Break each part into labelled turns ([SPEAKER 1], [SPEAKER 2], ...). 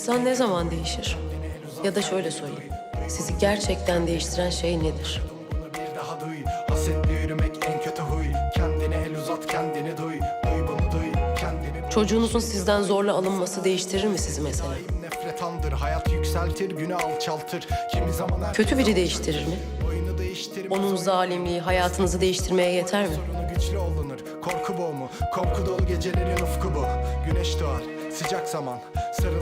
[SPEAKER 1] İnsan ne zaman değişir? Ya da şöyle sorayım. Sizi gerçekten değiştiren şey nedir?
[SPEAKER 2] Bunu bir daha duy. Hasetle yürümek en kötü huy. Kendine el uzat kendini duy. Duy bunu duy. Kendini duy.
[SPEAKER 1] Çocuğunuzun sizden zorla alınması değiştirir mi sizi mesela?
[SPEAKER 2] Nefret andır. Hayat yükseltir günü alçaltır. Kimi zaman
[SPEAKER 1] Kötü biri değiştirir mi? Onun zalimliği hayatınızı değiştirmeye yeter mi?
[SPEAKER 2] Güçlü olunur. Korku boğumu Korku dolu gecelerin ufku bu. Güneş doğar. Sıcak zaman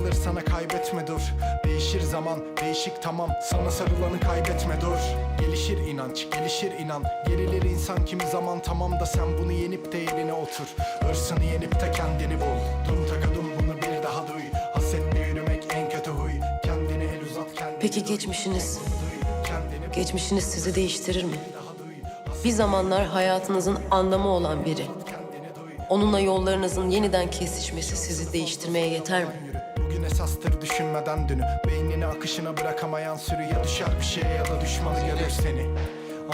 [SPEAKER 2] Sarılır sana kaybetme dur. Değişir zaman Değişik tamam. Sana sarılanı kaybetme dur. Gelişir inanç Gelişir inan. Gerilir insan kimi zaman tamam da sen bunu yenip de yerine otur. Hırsını yenip de kendini bul. Dum takadum bunu bir daha duy. Hasetle yürümek en kötü huy. Kendine el uzat kendini
[SPEAKER 1] Peki geçmişiniz,
[SPEAKER 2] Kendini
[SPEAKER 1] geçmişiniz sizi değiştirir mi? Bir zamanlar hayatınızın anlamı olan biri. Onunla yollarınızın yeniden kesişmesi sizi değiştirmeye yeter mi?
[SPEAKER 2] Esastır düşünmeden dünü Beynini akışına bırakamayan sürü Ya düşer bir şeye ya da düşmanı görür seni.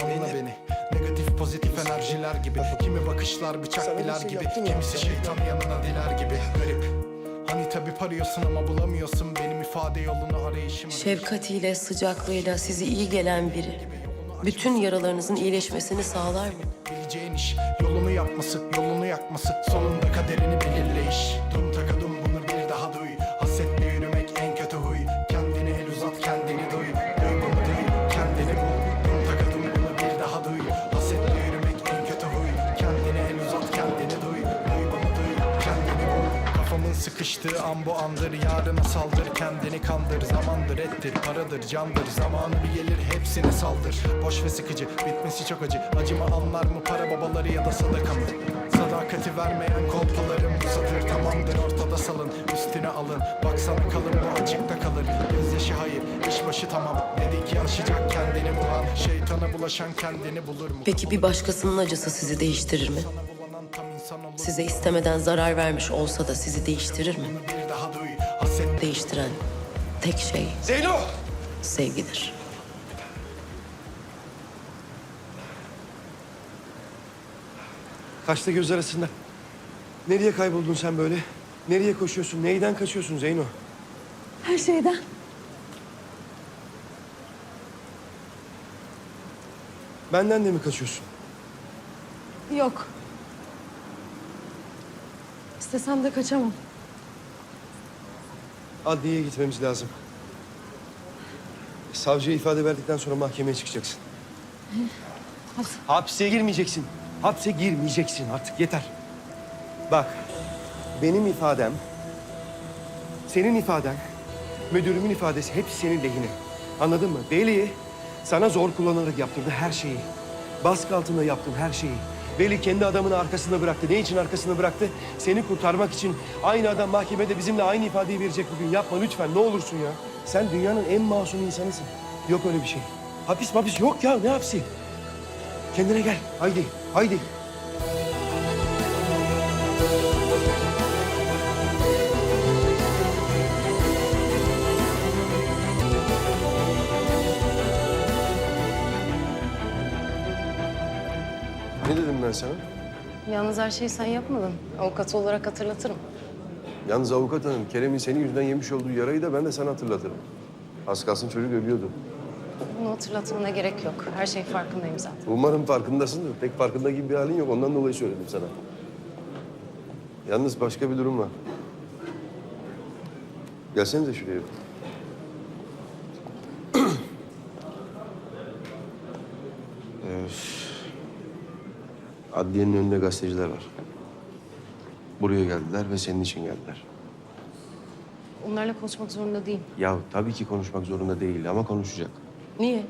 [SPEAKER 2] Anla beni. Negatif pozitif enerjiler gibi. Kimi bakışlar bıçak biler gibi. Kimisi şeytan yanına diler gibi. Garip. Hani tabi arıyorsun ama bulamıyorsun. Benim ifade yolunu arayışımı
[SPEAKER 1] Şefkatiyle, sıcaklığıyla sizi iyi gelen biri. Bütün yaralarınızın iyileşmesini sağlar mı?
[SPEAKER 2] Bileceğin iş. Yolunu yapması, yolunu yakması. Sonunda kaderini belirleyiş. Dum sıkıştığı an bu andır Yarına saldır. Kendini kandır Zamandır ettir. Paradır candır. Zamanı bir gelir hepsine saldır. Boş ve sıkıcı bitmesi çok acı. Acımı anlar mı para babaları ya da sadaka mı? Sadakati vermeyen kolpalarım bu satır Tamamdır. Ortada salın üstüne alın. Baksana kalın bu açıkta kalır. Gözyaşı hayır iş başı tamam. Dedik ki aşacak kendini bulan. Şeytana bulaşan kendini bulur mu?
[SPEAKER 1] Peki bir başkasının acısı sizi değiştirir mi? Size istemeden zarar vermiş olsa da sizi değiştirir mi? Değiştiren tek şey
[SPEAKER 3] Zeyno!
[SPEAKER 1] sevgidir.
[SPEAKER 3] Kaçta göz arasında. Nereye kayboldun sen böyle? Nereye koşuyorsun? Neyden kaçıyorsun Zeyno?
[SPEAKER 4] Her şeyden.
[SPEAKER 3] Benden de mi kaçıyorsun?
[SPEAKER 4] Yok. İstesem de kaçamam.
[SPEAKER 3] Adliyeye gitmemiz lazım. Savcıya ifade verdikten sonra mahkemeye çıkacaksın.
[SPEAKER 4] Hadi.
[SPEAKER 3] Hapse girmeyeceksin. Hapse girmeyeceksin artık yeter. Bak, benim ifadem, senin ifaden, müdürümün ifadesi hepsi senin lehine. Anladın mı? Veli sana zor kullanarak yaptırdı her şeyi. Baskı altında yaptım her şeyi. Veli kendi adamını arkasında bıraktı. Ne için arkasında bıraktı? Seni kurtarmak için. Aynı adam mahkemede bizimle aynı ifadeyi verecek bugün. Yapma lütfen ne olursun ya. Sen dünyanın en masum insanısın. Yok öyle bir şey. Hapis mapis yok ya ne hapsi? Kendine gel. Haydi, haydi. Sana?
[SPEAKER 5] Yalnız her şeyi sen yapmadın. Avukat olarak hatırlatırım.
[SPEAKER 3] Yalnız avukat hanım, Kerem'in senin yüzünden yemiş olduğu yarayı da ben de sana hatırlatırım. Az kalsın çocuk ölüyordu.
[SPEAKER 5] Bunu hatırlatmana gerek yok. Her şey farkındayım zaten.
[SPEAKER 3] Umarım farkındasındır. Pek farkında gibi bir halin yok. Ondan dolayı söyledim sana. Yalnız başka bir durum var. Gelsenize şuraya. Öf. Adliyenin önünde gazeteciler var. Buraya geldiler ve senin için geldiler.
[SPEAKER 5] Onlarla konuşmak zorunda değilim.
[SPEAKER 3] Ya tabii ki konuşmak zorunda değil ama konuşacak.
[SPEAKER 1] Niye?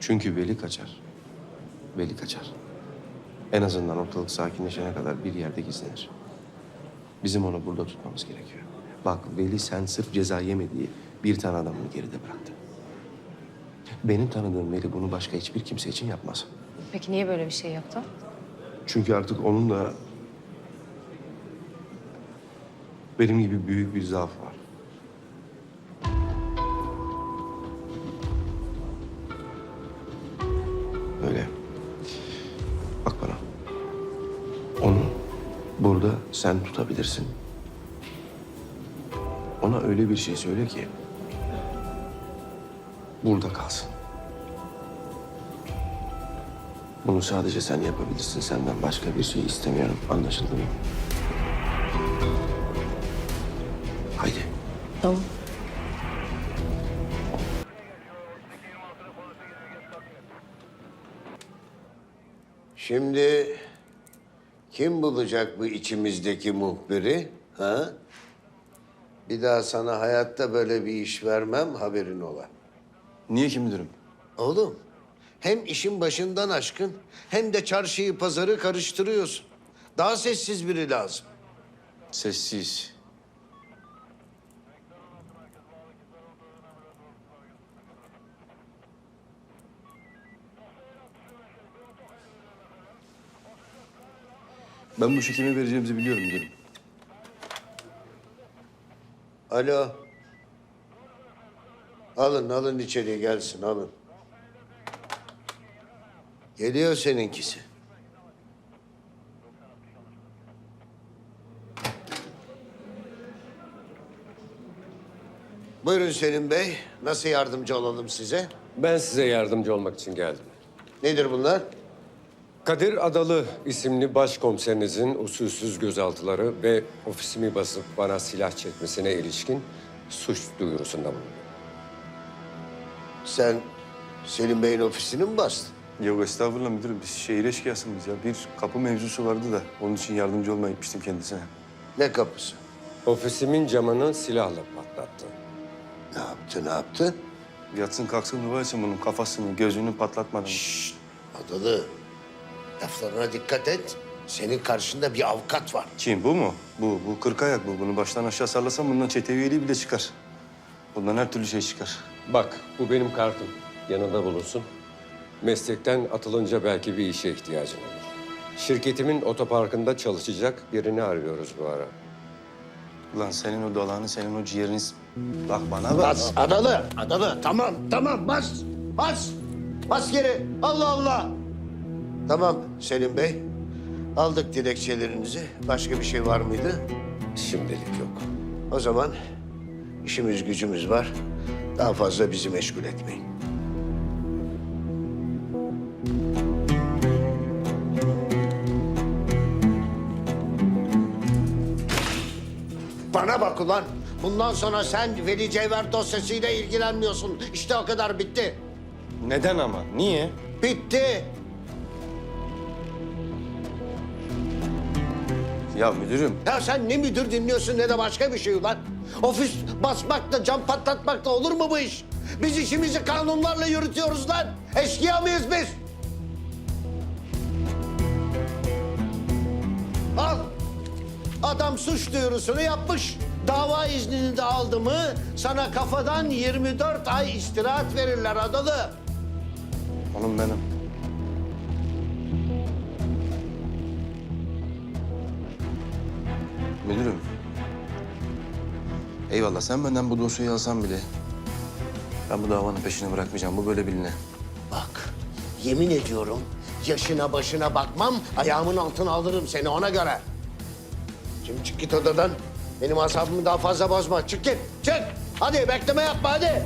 [SPEAKER 3] Çünkü Veli kaçar. Veli kaçar. En azından ortalık sakinleşene kadar bir yerde gizlenir. Bizim onu burada tutmamız gerekiyor. Bak Veli sen sırf ceza yeme diye bir tane adamını geride bıraktı. Benim tanıdığım Veli bunu başka hiçbir kimse için yapmaz.
[SPEAKER 5] Peki niye böyle bir şey yaptı?
[SPEAKER 3] Çünkü artık onun da benim gibi büyük bir zaaf var. Öyle. Bak bana. Onu burada sen tutabilirsin.
[SPEAKER 6] öyle bir şey söyle ki burada kalsın. Bunu sadece sen yapabilirsin. Senden başka bir şey istemiyorum. Anlaşıldı mı? Haydi.
[SPEAKER 1] Tamam.
[SPEAKER 7] Şimdi kim bulacak bu içimizdeki muhbiri? Ha? Bir daha sana hayatta böyle bir iş vermem haberin ola.
[SPEAKER 6] Niye ki müdürüm?
[SPEAKER 7] Oğlum hem işin başından aşkın hem de çarşıyı pazarı karıştırıyorsun. Daha sessiz biri lazım.
[SPEAKER 6] Sessiz. Ben bu kime vereceğimizi biliyorum müdürüm.
[SPEAKER 7] Alo. Alın alın içeriye gelsin alın. Geliyor seninkisi. Buyurun Selim Bey. Nasıl yardımcı olalım size?
[SPEAKER 8] Ben size yardımcı olmak için geldim.
[SPEAKER 7] Nedir bunlar?
[SPEAKER 8] Kadir Adalı isimli başkomiserinizin usulsüz gözaltıları ve ofisimi basıp bana silah çekmesine ilişkin suç duyurusunda bulundum.
[SPEAKER 7] Sen Selim Bey'in ofisini mi bastın?
[SPEAKER 6] Yok estağfurullah müdürüm. Biz şehir eşkıyasıyız ya. Bir kapı mevzusu vardı da onun için yardımcı olmaya gitmiştim kendisine.
[SPEAKER 7] Ne kapısı?
[SPEAKER 8] Ofisimin camını silahla patlattı.
[SPEAKER 7] Ne yaptı, ne yaptı?
[SPEAKER 6] Yatsın kalksın dua etsin bunun kafasını, gözünü patlatmadan.
[SPEAKER 7] Adalı, laflarına dikkat et. Senin karşında bir avukat var.
[SPEAKER 6] Kim bu mu? Bu, bu kırk ayak bu. Bunu baştan aşağı sallasan bundan çete üyeliği bile çıkar. Bundan her türlü şey çıkar.
[SPEAKER 8] Bak bu benim kartım. Yanında bulunsun. Meslekten atılınca belki bir işe ihtiyacın olur. Şirketimin otoparkında çalışacak birini arıyoruz bu ara.
[SPEAKER 6] Ulan senin o dalağını, senin o ciğerini... Bak bana bak.
[SPEAKER 7] Bas, Adalı, Adalı. Tamam, tamam. Bas, bas. Bas geri. Allah Allah. Tamam Selim Bey. Aldık dilekçelerinizi. Başka bir şey var mıydı?
[SPEAKER 8] Şimdilik yok.
[SPEAKER 7] O zaman işimiz gücümüz var. Daha fazla bizi meşgul etmeyin. Bana bak ulan. Bundan sonra sen Veli Cevher dosyasıyla ilgilenmiyorsun. İşte o kadar bitti.
[SPEAKER 6] Neden ama? Niye?
[SPEAKER 7] Bitti.
[SPEAKER 6] Ya müdürüm.
[SPEAKER 7] Ya sen ne müdür dinliyorsun ne de başka bir şey ulan. Ofis basmakla, cam patlatmakla olur mu bu iş? Biz işimizi kanunlarla yürütüyoruz lan. Eşkıya mıyız biz? Al. Adam suç duyurusunu yapmış. Dava iznini de aldı mı sana kafadan 24 ay istirahat verirler adalı.
[SPEAKER 6] Onun benim. Müdürüm. Eyvallah sen benden bu dosyayı alsan bile... ...ben bu davanın peşini bırakmayacağım. Bu böyle biline.
[SPEAKER 7] Bak yemin ediyorum yaşına başına bakmam ayağımın altına alırım seni ona göre. Şimdi çık git odadan. Benim asabımı daha fazla bozma. Çık git çık. Hadi bekleme yapma hadi.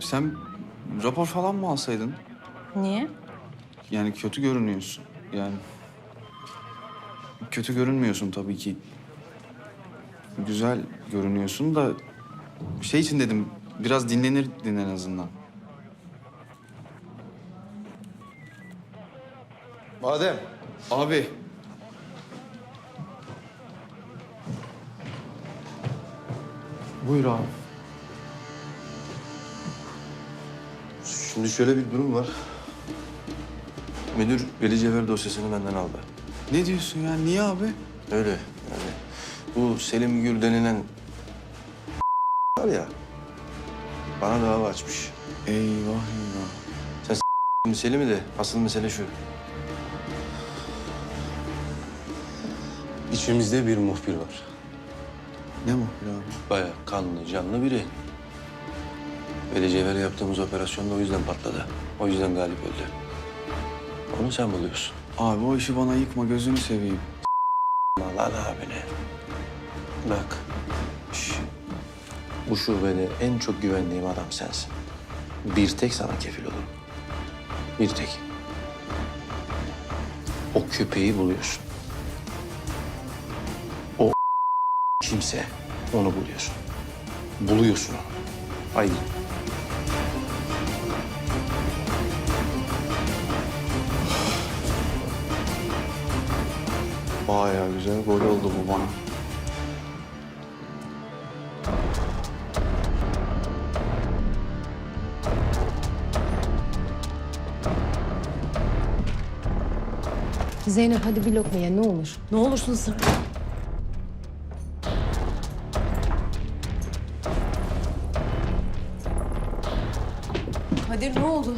[SPEAKER 9] Sen rapor falan mı alsaydın?
[SPEAKER 10] Niye?
[SPEAKER 9] Yani kötü görünüyorsun. Yani kötü görünmüyorsun tabii ki. Güzel görünüyorsun da şey için dedim biraz dinlenirdin en azından.
[SPEAKER 6] Adem.
[SPEAKER 9] Abi Buyur abi.
[SPEAKER 6] Şimdi şöyle bir durum var. Müdür Veli Cevher dosyasını benden aldı.
[SPEAKER 9] Ne diyorsun ya? Niye abi?
[SPEAKER 6] Öyle yani. Bu Selim Gül denilen var ya... ...bana dava açmış.
[SPEAKER 9] Eyvah eyvah.
[SPEAKER 6] Mesele de asıl mesele şu. İçimizde bir muhbir var.
[SPEAKER 9] Ne muhbir abi?
[SPEAKER 6] Bayağı kanlı, canlı biri. Veli Cevher'e yaptığımız operasyonda o yüzden patladı. O yüzden galip öldü. Onu sen buluyorsun.
[SPEAKER 9] Abi o işi bana yıkma gözünü seveyim.
[SPEAKER 6] Lan abine. Bak. şş, Bu şubede en çok güvendiğim adam sensin. Bir tek sana kefil olurum. Bir tek. O köpeği buluyorsun. O kimse onu buluyorsun. Buluyorsun onu. Haydi.
[SPEAKER 9] Bayağı güzel gol oldu bu bana.
[SPEAKER 5] Zeynep hadi bir lokma ye ne olur.
[SPEAKER 1] Ne olursun ısır. Kadir ne oldu?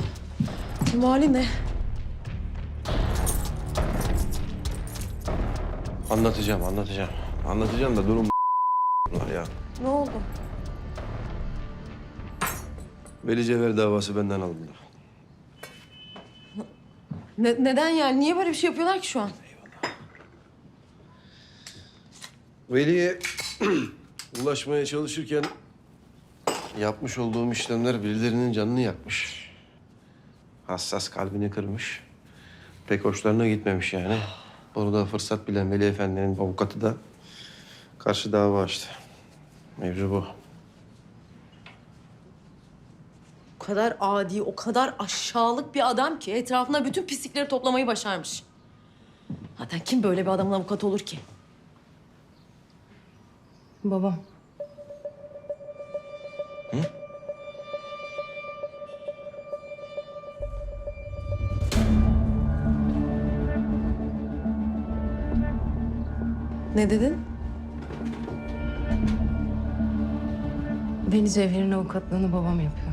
[SPEAKER 1] Bu hali ne?
[SPEAKER 6] Anlatacağım, anlatacağım. Anlatacağım da durum var ya.
[SPEAKER 1] Ne oldu?
[SPEAKER 6] Veli Cevher davası benden alındı.
[SPEAKER 1] Ne- neden yani? Niye böyle bir şey yapıyorlar ki şu an?
[SPEAKER 6] Veli'ye ulaşmaya çalışırken yapmış olduğum işlemler birilerinin canını yakmış. Hassas kalbini kırmış. Pek hoşlarına gitmemiş yani. Onu da fırsat bilen Veli Efendi'nin avukatı da karşı dava açtı. Mevzu bu.
[SPEAKER 1] O kadar adi, o kadar aşağılık bir adam ki etrafına bütün pislikleri toplamayı başarmış. Zaten kim böyle bir adamın avukatı olur ki?
[SPEAKER 5] Babam.
[SPEAKER 1] Ne dedin?
[SPEAKER 5] Veli Cevher'in avukatlığını babam yapıyor.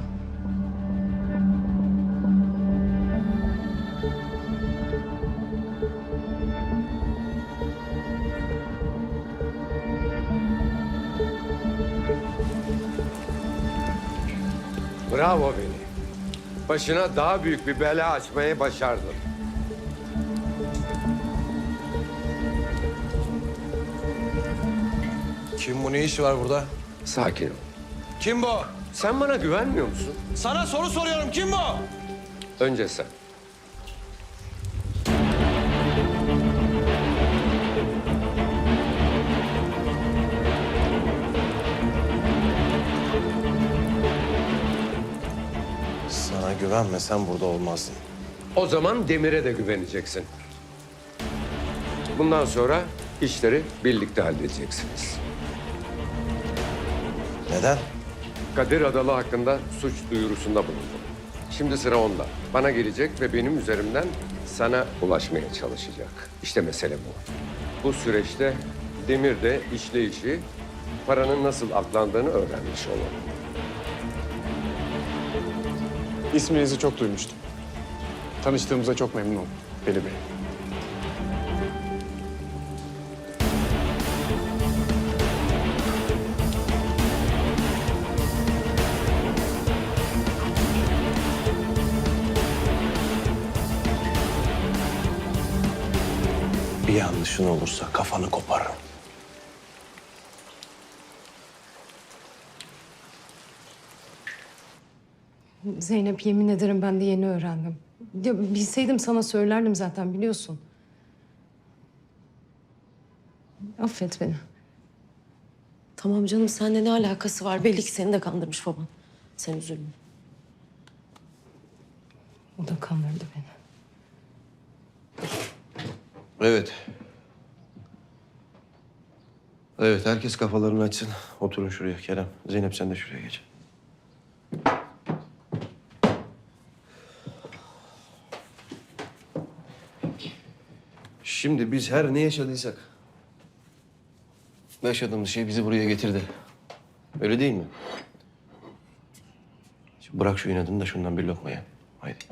[SPEAKER 8] Bravo Veli. Başına daha büyük bir bela açmayı başardın.
[SPEAKER 6] Kim bu? Ne işi var burada?
[SPEAKER 8] Sakin ol.
[SPEAKER 6] Kim bu?
[SPEAKER 8] Sen bana güvenmiyor musun?
[SPEAKER 6] Sana soru soruyorum. Kim bu?
[SPEAKER 8] Önce sen.
[SPEAKER 6] Sana güvenmesem burada olmazdın.
[SPEAKER 8] O zaman Demir'e de güveneceksin. Bundan sonra işleri birlikte halledeceksiniz.
[SPEAKER 6] Neden?
[SPEAKER 8] Kadir Adalı hakkında suç duyurusunda bulundum. Şimdi sıra onda. Bana gelecek ve benim üzerimden sana ulaşmaya çalışacak. İşte mesele bu. Bu süreçte Demir de işleyişi, paranın nasıl aklandığını öğrenmiş olur.
[SPEAKER 10] İsminizi çok duymuştum. Tanıştığımıza çok memnun oldum Veli Bey.
[SPEAKER 6] Yanlışın olursa kafanı koparırım.
[SPEAKER 5] Zeynep yemin ederim ben de yeni öğrendim. Ya bilseydim sana söylerdim zaten biliyorsun. Affet beni.
[SPEAKER 1] Tamam canım seninle ne alakası var? Belli ki seni de kandırmış baban. Sen üzülme.
[SPEAKER 5] O da kandırdı beni.
[SPEAKER 6] Evet. Evet, herkes kafalarını açsın. Oturun şuraya Kerem. Zeynep sen de şuraya geç. Şimdi biz her ne yaşadıysak... Yaşadığımız şey bizi buraya getirdi. Öyle değil mi? Şimdi bırak şu inadını da şundan bir lokma ye. Haydi.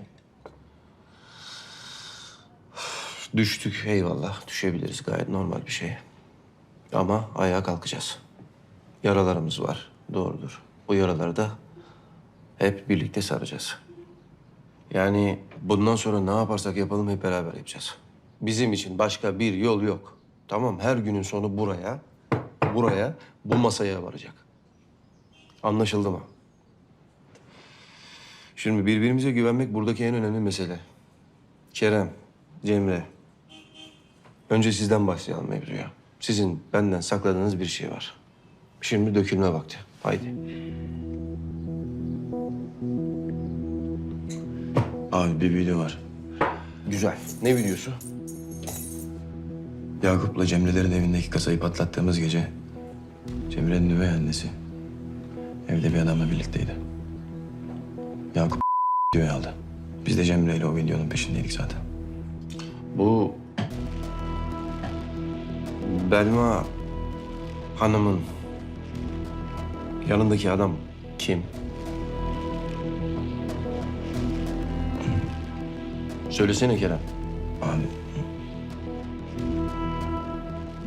[SPEAKER 6] Düştük eyvallah. Düşebiliriz gayet normal bir şey. Ama ayağa kalkacağız. Yaralarımız var. Doğrudur. Bu yaraları da hep birlikte saracağız. Yani bundan sonra ne yaparsak yapalım hep beraber yapacağız. Bizim için başka bir yol yok. Tamam her günün sonu buraya, buraya, bu masaya varacak. Anlaşıldı mı? Şimdi birbirimize güvenmek buradaki en önemli mesele. Kerem, Cemre. Önce sizden başlayalım mevzuya. Sizin benden sakladığınız bir şey var. Şimdi dökülme vakti. Haydi.
[SPEAKER 9] Abi bir video var.
[SPEAKER 6] Güzel. Ne videosu?
[SPEAKER 9] Yakup'la Cemre'lerin evindeki kasayı patlattığımız gece Cemre'nin üvey annesi evde bir adamla birlikteydi. Yakup videoyu aldı. Biz de Cemre ile o videonun peşindeydik zaten.
[SPEAKER 6] Bu Belma Hanım'ın yanındaki adam kim? Söylesene Kerem.
[SPEAKER 9] Abi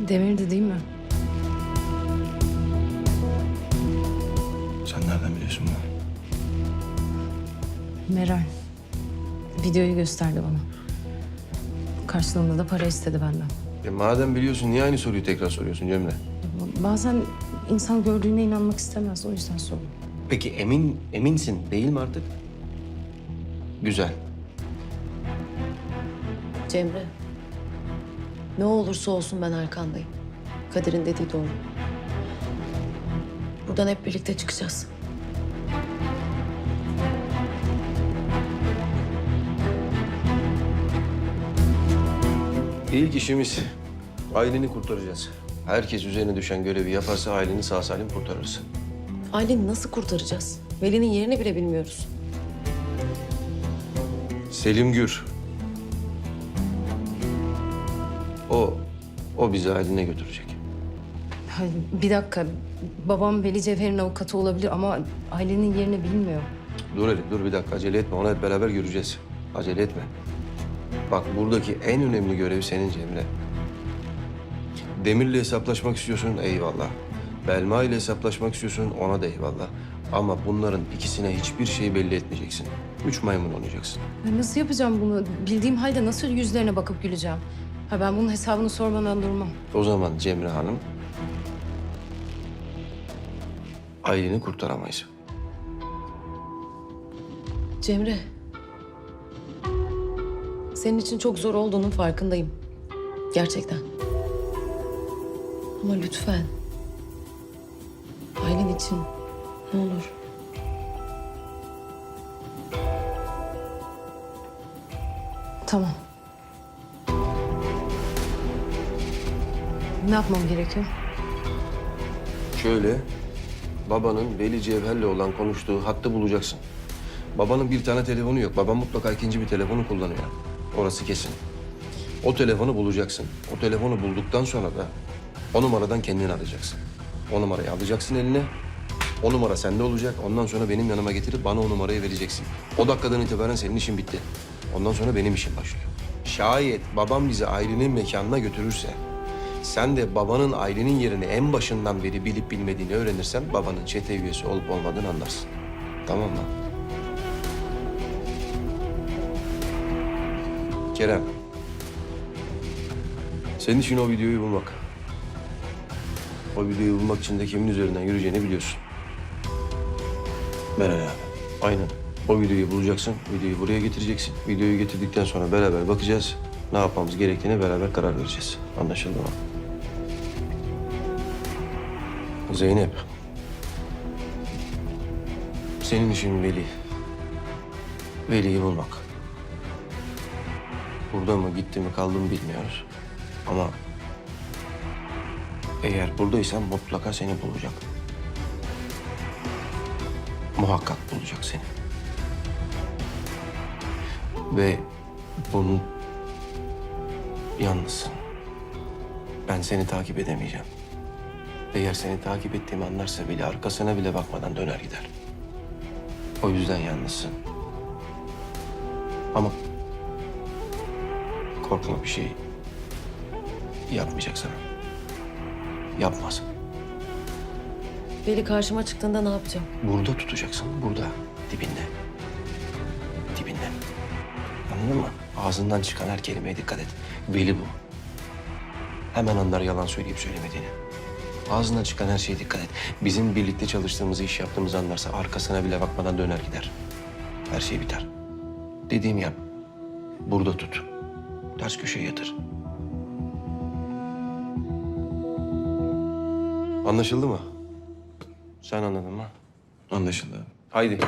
[SPEAKER 5] Demir'di değil mi?
[SPEAKER 9] sen nereden biliyorsun bunu?
[SPEAKER 5] Meral. Videoyu gösterdi bana. Karşılığında da para istedi benden.
[SPEAKER 6] E madem biliyorsun niye aynı soruyu tekrar soruyorsun Cemre?
[SPEAKER 5] Bazen insan gördüğüne inanmak istemez. O yüzden sordum.
[SPEAKER 6] Peki emin eminsin değil mi artık? Güzel.
[SPEAKER 1] Cemre. Ne olursa olsun ben arkandayım. Kadir'in dediği doğru. Buradan hep birlikte çıkacağız.
[SPEAKER 6] İlk işimiz aileni kurtaracağız. Herkes üzerine düşen görevi yaparsa aileni sağ salim kurtarırız.
[SPEAKER 1] Aileni nasıl kurtaracağız? Veli'nin yerini bile bilmiyoruz.
[SPEAKER 6] Selim Gür. O, o bizi ailine götürecek.
[SPEAKER 5] Bir dakika. Babam Veli Cevher'in avukatı olabilir ama ailenin yerini bilmiyor.
[SPEAKER 6] Dur Elif, dur bir dakika acele etme. Onu hep beraber göreceğiz. Acele etme. Bak buradaki en önemli görev senin Cemre. Demir'le hesaplaşmak istiyorsun eyvallah. Belma ile hesaplaşmak istiyorsun ona da eyvallah. Ama bunların ikisine hiçbir şey belli etmeyeceksin. Üç maymun oynayacaksın.
[SPEAKER 5] Ya nasıl yapacağım bunu? Bildiğim halde nasıl yüzlerine bakıp güleceğim? Ha ben bunun hesabını sormadan durmam.
[SPEAKER 6] O zaman Cemre Hanım... Aileni kurtaramayız.
[SPEAKER 1] Cemre. Senin için çok zor olduğunun farkındayım. Gerçekten. Ama lütfen. Ailen için ne olur.
[SPEAKER 5] Tamam. Ne yapmam gerekiyor?
[SPEAKER 6] Şöyle, babanın Veli Cevher'le olan konuştuğu hattı bulacaksın. Babanın bir tane telefonu yok. Babam mutlaka ikinci bir telefonu kullanıyor. Orası kesin. O telefonu bulacaksın. O telefonu bulduktan sonra da o numaradan kendini arayacaksın. O numarayı alacaksın eline. O numara sende olacak. Ondan sonra benim yanıma getirip bana o numarayı vereceksin. O dakikadan itibaren senin işin bitti. Ondan sonra benim işim başlıyor. Şayet babam bizi ailenin mekanına götürürse... ...sen de babanın ailenin yerini en başından beri bilip bilmediğini öğrenirsen... ...babanın çete üyesi olup olmadığını anlarsın. Tamam mı? Kerem. Senin için o videoyu bulmak. O videoyu bulmak için de kimin üzerinden yürüyeceğini biliyorsun.
[SPEAKER 9] Meral abi.
[SPEAKER 6] Aynen. O videoyu bulacaksın, videoyu buraya getireceksin. Videoyu getirdikten sonra beraber bakacağız. Ne yapmamız gerektiğine beraber karar vereceğiz. Anlaşıldı mı? Zeynep. Senin işin Veli. Veli'yi bulmak. Burada mı, gitti mi, kaldı bilmiyoruz. Ama eğer buradaysan mutlaka seni bulacak. Muhakkak bulacak seni. Ve bunu yalnızsın. Ben seni takip edemeyeceğim. Eğer seni takip ettiğimi anlarsa bile arkasına bile bakmadan döner gider. O yüzden yalnızsın. Ama korkma bir şey yapmayacak sana. Yapmaz.
[SPEAKER 1] Veli karşıma çıktığında ne yapacağım?
[SPEAKER 6] Burada tutacaksın, burada, dibinde. Dibinde. Anladın mı? Ağzından çıkan her kelimeye dikkat et. Veli bu. Hemen anlar yalan söyleyip söylemediğini. Ağzından çıkan her şeye dikkat et. Bizim birlikte çalıştığımızı, iş yaptığımızı anlarsa arkasına bile bakmadan döner gider. Her şey biter. Dediğimi yap. Burada tut. Ters köşeye yatır. Anlaşıldı mı? Sen anladın mı?
[SPEAKER 9] Anlaşıldı abi.
[SPEAKER 6] Haydi